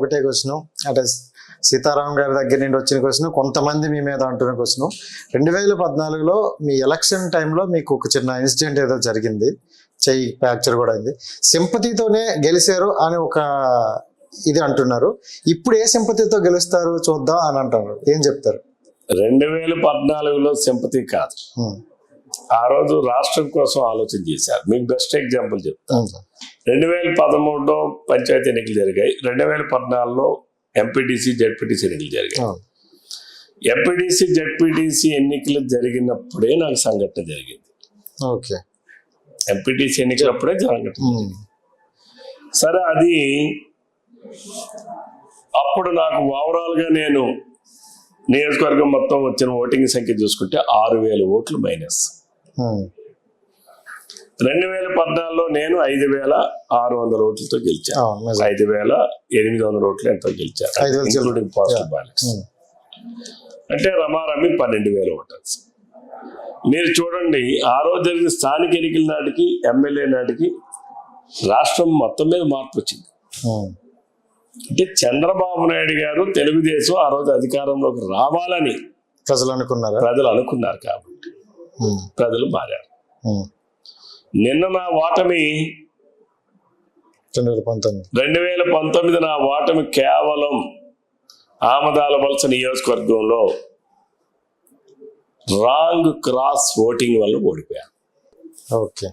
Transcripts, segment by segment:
ఒకటే క్వశ్చన్. అంటే సీతారాం గారి దగ్గర నుండి వచ్చిన క్వశ్చన్ కొంతమంది మీ మీద అంటున్న క్వశ్చన్. రెండు వేల పద్నాలుగులో మీ ఎలక్షన్ టైంలో మీకు ఒక చిన్న ఇన్సిడెంట్ ఏదో జరిగింది. చెయ్యి ఫ్రాక్చర్ కూడా అయింది. సింపతితోనే గెలిచారు అని ఒక ఇది అంటున్నారు. ఇప్పుడు ఏ సింపతితో గెలుస్తారు చూద్దాం అని అంటారు ఏం చెప్తారు? రెండు వేల పద్నాలుగులో సింపతి కాదు. ఆ రోజు రాష్ట్రం కోసం ఆలోచన చేశారు. మీకు బెస్ట్ ఎగ్జాంపుల్ చెప్తా. అవును సార్. రెండు వేల పదమూడులో పంచాయతీ ఎన్నికలు జరిగాయి. రెండు వేల పద్నాలుగులో ఎంపీటీసీ జడ్పీటీసీ ఎన్నికలు జరిగాయి. ఎంపీటీసీ జడ్పీటీసీ ఎన్నికలు జరిగినప్పుడే నాకు సంఘటన జరిగింది. ఓకే. ఎంపీటీసీ ఎన్నికలప్పుడే సంఘటన. సరే అది అప్పుడు నాకు ఓవరాల్గా నేను నియోజకవర్గం మొత్తం వచ్చిన ఓటింగ్ సంఖ్య చూసుకుంటే ఆరు వేల ఓట్లు మైనస్. రెండు వేల పద్నాలుగులో నేను ఐదు వేల ఆరు వందల ఓట్లతో గెలిచాను. ఐదు వేల ఎనిమిది వందల ఓట్లు ఎంతో గెలిచాను అంటే రమారమి పన్నెండు వేల ఓటర్స్. మీరు చూడండి ఆ రోజు జరిగిన స్థానిక ఎన్నికల నాటికి ఎమ్మెల్యే నాటికి రాష్ట్రం మొత్తం మీద మార్పు వచ్చింది. అంటే చంద్రబాబు నాయుడు గారు తెలుగుదేశం ఆ రోజు అధికారంలోకి రావాలని ప్రజలు అనుకున్నారా? ప్రజలు అనుకున్నారు కాబట్టి. ప్రజలు మారారు. నిన్న నా ఓటమి రెండు వేల పంతొమ్మిది. నా ఓటమి కేవలం ఆమదాల వలస నియోజకవర్గంలో రాంగ్ క్రాస్ ఓటింగ్ వల్ల ఓడిపోయాను. ఓకే.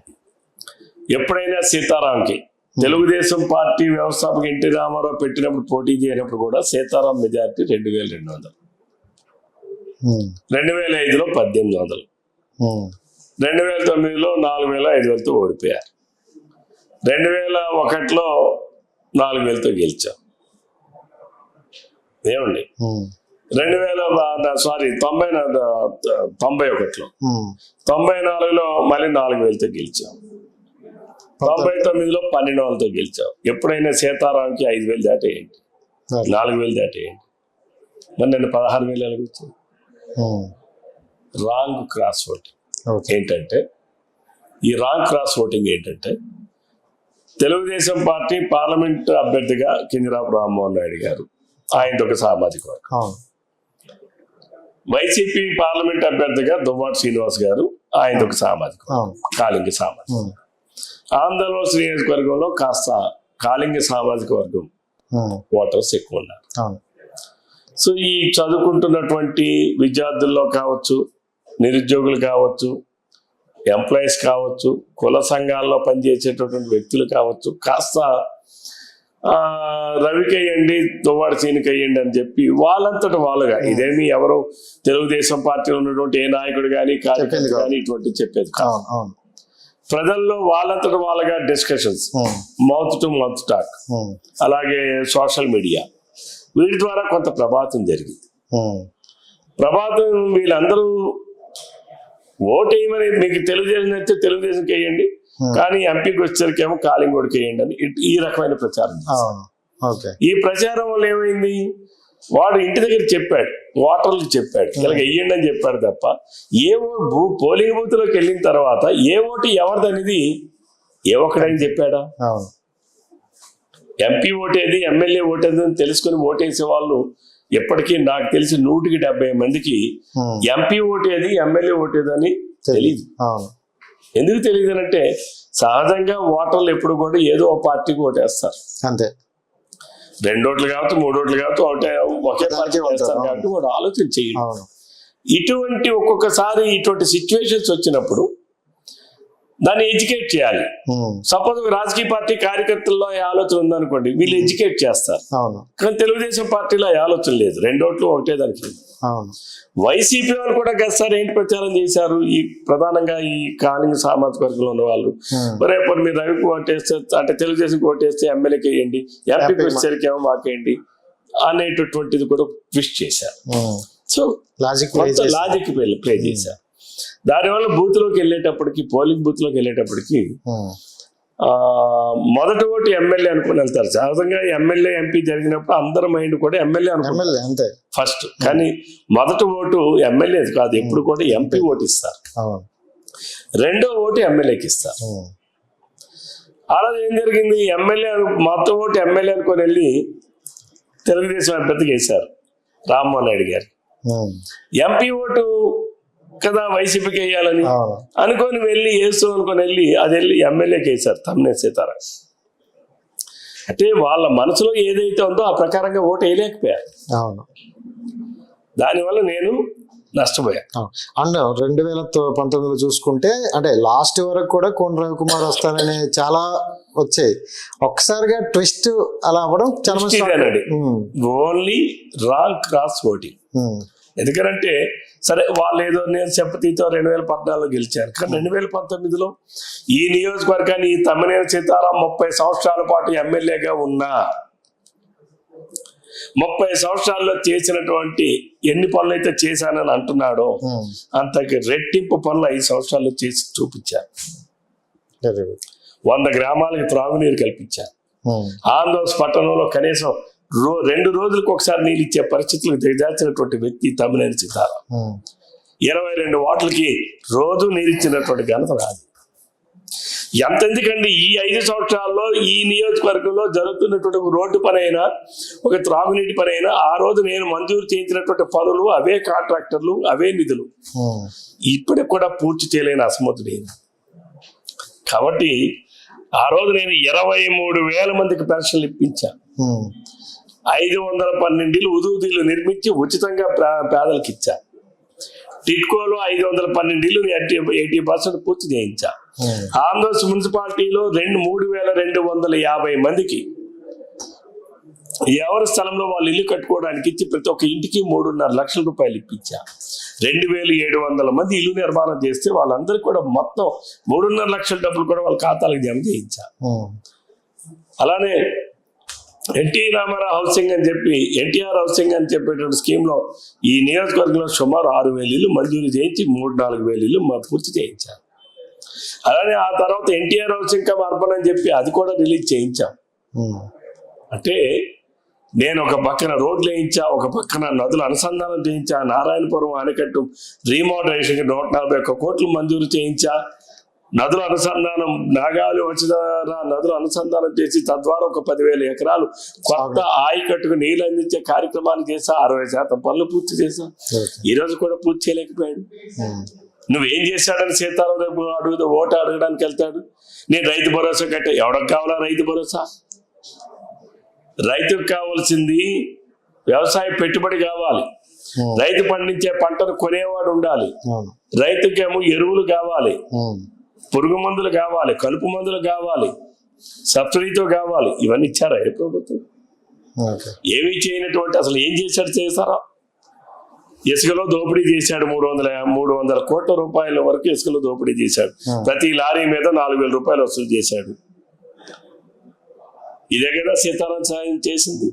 ఎప్పుడైనా సీతారాంకి తెలుగుదేశం పార్టీ వ్యవస్థాపక ఎన్టీ రామారావు పెట్టినప్పుడు పోటీ చేయనప్పుడు కూడా సీతారాం మెజార్టీ రెండు వేల రెండు వందలు. రెండు వేల ఐదులో పద్దెనిమిది వందలు. రెండు వేల తొమ్మిదిలో నాలుగు వేల ఐదు వేలతో ఓడిపోయారు రెండు వేల ఒకటిలో నాలుగు వేలతో గెలిచాం. ఏమండి? రెండు వేల సారీ తొంభై తొంభై ఒకటిలో. తొంభై నాలుగులో మళ్ళీ నాలుగు వేలతో గెలిచాం. తొంభై తొమ్మిదిలో పన్నెండు వందలతో గెలిచాం. ఎప్పుడైనా సీతారాంకి ఐదు వేలు దాటేయండి. నాలుగు వేలు దాటేయండి. మరి నేను పదహారు వేలు ఎలాగొచ్చు ఉమ్, రాంగ్ క్రాస్ ఓటింగ్. ఏంటంటే ఈ రాంగ్ క్రాస్ ఓటింగ్ ఏంటంటే తెలుగుదేశం పార్టీ పార్లమెంట్ అభ్యర్థిగా కింజరాపు రామ్మోహన్ నాయుడు గారు ఆయనతో ఒక సామాజిక వర్గం. వైసీపీ పార్లమెంట్ అభ్యర్థిగా దువ్వాడు శ్రీనివాస్ గారు ఆయనతో ఒక సామాజిక కాలింగ సామాజిక ఆంధ్రప్రదేశ్ నియోజకవర్గంలో కాస్త కాలింగ సామాజిక వర్గం ఓటర్స్ ఎక్కువ ఉన్నారు. సో ఈ చదువుకుంటున్నటువంటి విద్యార్థుల్లో కావచ్చు నిరుద్యోగులు కావచ్చు ఎంప్లాయీస్ కావచ్చు కుల సంఘాల్లో పనిచేసేటటువంటి వ్యక్తులు కావచ్చు కాస్త ఆ, రవికి వేయండి దువ్వాడు సీనికి వేయండి అని చెప్పి వాళ్ళంతట వాళ్ళుగా. ఇదేమి ఎవరు తెలుగుదేశం పార్టీలో ఉన్నటువంటి ఏ నాయకుడు కానీ కార్యకర్త. కానీ ఇటువంటి చెప్పేది ప్రజల్లో వాళ్ళంతట వాళ్ళగా discussions mouth to mouth talk అలాగే సోషల్ మీడియా వీటి ద్వారా కొంత ప్రభాతం జరిగింది. ఉమ్, ప్రభాతం వీళ్ళందరూ ఓటేయమని మీకు తెలుగుదేశం నచ్చితే తెలుగుదేశం వేయండి కానీ ఎంపీకి వచ్చేసరికేమో కాలింగ్ ఓడికి వేయండి అని ఈ రకమైన ప్రచారం ఈ ప్రచారం వల్ల ఏమైంది? వాడు ఇంటి దగ్గర చెప్పాడు ఓటర్లకు చెప్పాడు ఇలాగ వెయ్యండి అని చెప్పాడు తప్ప ఏ బూ- పోలింగ్ బూత్లోకి వెళ్ళిన తర్వాత ఏ ఓటు ఎవరిది అనేది ఏ ఒక్కడని చెప్పాడా? ఎంపీ ఓటేది ఎమ్మెల్యే ఓటేది అని తెలుసుకుని ఓటేసే వాళ్ళు ఎప్పటికీ నాకు తెలిసి నూటికి డెబ్బై మందికి ఉమ్, ఎంపీ ఓటేది ఎమ్మెల్యే ఓటేదని తెలియదు ఎందుకు తెలియదు అంటే సహజంగా ఓటర్లు ఎప్పుడు కూడా ఏదో ఒక పార్టీకి ఓటేస్తారు. అంతే. రెండు ఓట్లు కావచ్చు మూడు ఓట్లు కావచ్చు ఒకటే ఒకే పార్టీ వేస్తారు. కాబట్టి వాడు ఆలోచన చేయడు. ఇటువంటి ఒక్కొక్కసారి ఇటువంటి సిచ్యువేషన్స్ వచ్చినప్పుడు దాన్ని ఎడ్యుకేట్ చేయాలి. సపోజ్ రాజకీయ పార్టీ కార్యకర్తల్లో ఆలోచన ఉందనుకోండి వీళ్ళు ఎడ్యుకేట్ చేస్తారు. కానీ తెలుగుదేశం పార్టీలో ఆలోచన లేదు. రెండు ఓట్లు ఒకటే దానికి. వైసీపీ వాళ్ళు కూడా గతసారి ఏంటి ప్రచారం చేశారు? ఈ ప్రధానంగా ఈ కాలింగ్ సామాజిక వర్గంలో ఉన్న వాళ్ళు. ఉమ్, మరి రవికి ఓటేస్తే అంటే తెలుగుదేశం ఓటేస్తే ఎమ్మెల్యేకి వేయండి ఎంపీకి ఎంపీ వచ్చేసరికి ఏమో మాకేయండి అనేటటువంటిది కూడా ట్విస్ట్ చేశారు. సో లాజిక్ లాజిక్ ప్లే చేశారు. దానివల్ల బూత్లోకి వెళ్ళేటప్పటికి పోలింగ్ బూత్లోకి వెళ్ళేటప్పటికి మొదటి ఓటు ఎమ్మెల్యే అనుకుని వెళ్తారు. సహజంగా ఎమ్మెల్యే ఎంపీ జరిగినప్పుడు అందరి మైండ్ కూడా ఎమ్మెల్యే అనుకుంటారు. అంతే. ఫస్ట్. కానీ మొదటి ఓటు ఎమ్మెల్యే కాదు ఎప్పుడు కూడా ఎంపీ ఓటు ఇస్తారు రెండో ఓటు ఎమ్మెల్యేకి ఇస్తారు. రోజు ఏం జరిగింది? ఎమ్మెల్యే మొత్తం ఓటు ఎమ్మెల్యే అనుకొని వెళ్ళి తెలుగుదేశం అభ్యర్థికి వేశారు రామ్మోహన్ నాయుడు గారు. ఎంపీ ఓటు కదా వైసీపీకి వేయాలని అనుకొని వెళ్ళి వేస్తూ అనుకొని వెళ్ళి అది వెళ్ళి ఎమ్మెల్యేకి వేశారు తమ్మినే సీతారాం. అంటే వాళ్ళ మనసులో ఏదైతే ఉందో ఆ ప్రకారంగా ఓటు వేయలేకపోయారు. అవును. దానివల్ల నేను నష్టపోయాను. అండ్ రెండు వేల పంతొమ్మిదిలో చూసుకుంటే అంటే లాస్ట్ వరకు కూడా కోన రవికుమార్ వస్తానని చాలా వచ్చాయి. ఒక్కసారిగా ట్విస్ట్ అలా అవ్వడం చాలా ఓన్లీ రాంగ్ క్రాస్ ఓటింగ్. ఎందుకంటే సరే వాళ్ళు ఏదో నేను చెప్పతీతో రెండు వేల పద్నాలుగులో గెలిచారు. కానీ రెండు వేల పంతొమ్మిదిలో ఈ నియోజకవర్గాన్ని ఈ తమ్మినేని సీతారాం ముప్పై సంవత్సరాల పాటు ఎమ్మెల్యేగా ఉన్నా ముప్పై సంవత్సరాల్లో చేసినటువంటి ఎన్ని పనులు అయితే చేశానని అంటున్నాడో. అంతకి రెట్టింపు పనులు ఐదు సంవత్సరాల్లో చేసి చూపించారు. వంద గ్రామాలకు త్రాగునీరు కల్పించారు. ఆంధ్రప్రదేశ్ పట్టణంలో కనీసం రో రెండు రోజులకు ఒకసారి నీళ్ళు ఇచ్చే పరిస్థితులకు దిగజార్చినటువంటి వ్యక్తి తమ్మినేని సీతారాం. ఇరవై రెండు వాట్లకి రోజు నీరిచ్చినటువంటి ఘనత నాది. ఎంతెందుకండి ఈ ఐదు సంవత్సరాల్లో ఈ నియోజకవర్గంలో జరుగుతున్నటువంటి రోడ్డు పని అయినా ఒక త్రాగునీటి పని అయినా ఆ రోజు నేను మంజూరు చేయించినటువంటి పనులు అవే కాంట్రాక్టర్లు అవే నిధులు. ఇప్పటికి కూడా పూర్తి చేయలేని అసమర్థుడు కాబట్టి ఆ రోజు నేను ఇరవై మూడు వేల మందికి పెన్షన్లు ఇప్పించాను ఐదు వందల పన్నెండు ఉదూదీలు నిర్మించి ఉచితంగా పేదలకు ఇచ్చా. టిట్కోలో ఐదు వందల పన్నెండు ఇల్లు ఎయిటీ పర్సెంట్ పూర్తి చేయించా. ఉమ్, ఆంధ్రప్రదేశ్ మున్సిపాలిటీలో రెండు మూడు వేల రెండు వందల యాభై మందికి ఎవరి స్థలంలో వాళ్ళు ఇల్లు కట్టుకోవడానికి ఇచ్చి ప్రతి ఒక్క ఇంటికి మూడున్నర లక్షల రూపాయలు ఇప్పించా. రెండు వేలు ఏడు వందల మంది ఇల్లు నిర్మాణం చేస్తే వాళ్ళందరికీ కూడా మొత్తం మూడున్నర లక్షల డబ్బులు కూడా వాళ్ళ ఖాతాలకు జమ చేయించా. ఉమ్, అలానే ఎన్టీ రామారావు హౌసింగ్ అని చెప్పి ఎన్టీఆర్ హౌసింగ్ అని చెప్పేటువంటి స్కీమ్లో ఈ నియోజకవర్గంలో సుమారు ఆరు వేలు ఇల్లు మంజూరు చేయించి మూడు నాలుగు వేలు ఇల్లు మ- పూర్తి చేయించారు అలానే ఆ తర్వాత ఎన్టీఆర్ హౌసింగ్ కమ్ అర్బన్ అని చెప్పి అది కూడా రిలీజ్ చేయించాం. అంటే నేను ఒక పక్కన రోడ్లు వేయించా ఒక పక్కన నదులు అనుసంధానం చేయించా నారాయణపురం ఆనకట్టు రీమోడరేషన్ నూట నలభై ఒక్క కోట్లు మంజూరు చేయించా నదుల అనుసంధానం నాగాలు వచ్చిదార నదులు అనుసంధానం చేసి తద్వారా ఒక పదివేల ఎకరాలు కొత్త ఆయకట్టుకు నీళ్ళు అందించే కార్యక్రమాలు చేసా అరవై శాతం పనులు పూర్తి ఓకే. ఈ రోజు కూడా పూర్తి చేయలేకపోయాడు. నువ్వేం చేశాడని సీతారాం రేపు అడుగుతా ఓటు అడగడానికి వెళ్తాడు. నేను రైతు భరోసా కట్టే ఎవరికి కావాలా రైతు భరోసా? రైతుకు కావాల్సింది వ్యవసాయ పెట్టుబడి కావాలి. రైతు పండించే పంటను కొనేవాడు ఉండాలి. రైతుకేమో ఎరువులు కావాలి. పురుగు మందులు కావాలి కలుపు మందులు కావాలి సబ్సిడీతో కావాలి ఇవన్నీ ఇచ్చారా ఏ ప్రభుత్వం? ఏమీ చేయనటువంటి అసలు ఏం చేశాడు చేశారా? ఇసుకలో దోపిడీ చేశాడు మూడు వందల మూడు వందల కోట్ల రూపాయల వరకు ఇసుకలో దోపిడీ చేశాడు. ప్రతి లారీ మీద నాలుగు వేల రూపాయలు వసూలు చేశాడు. ఇదే కదా సీతారాం సాయం చేసింది.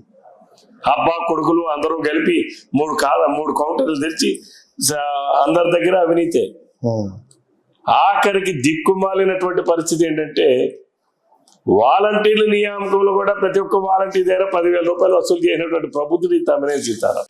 అబ్బా కొడుకులు అందరూ కలిపి మూడు కాద మూడు కౌంటర్లు తెరిచి అందరి దగ్గర అవినీతే. ఆఖరికి దిక్కుమాలినటువంటి పరిస్థితి ఏంటంటే వాలంటీర్ల నియామకంలో కూడా ప్రతి ఒక్క వాలంటీర్ దగ్గర పదివేల రూపాయలు వసూలు చేయనటువంటి ప్రభుత్వం తమనే సీతారాం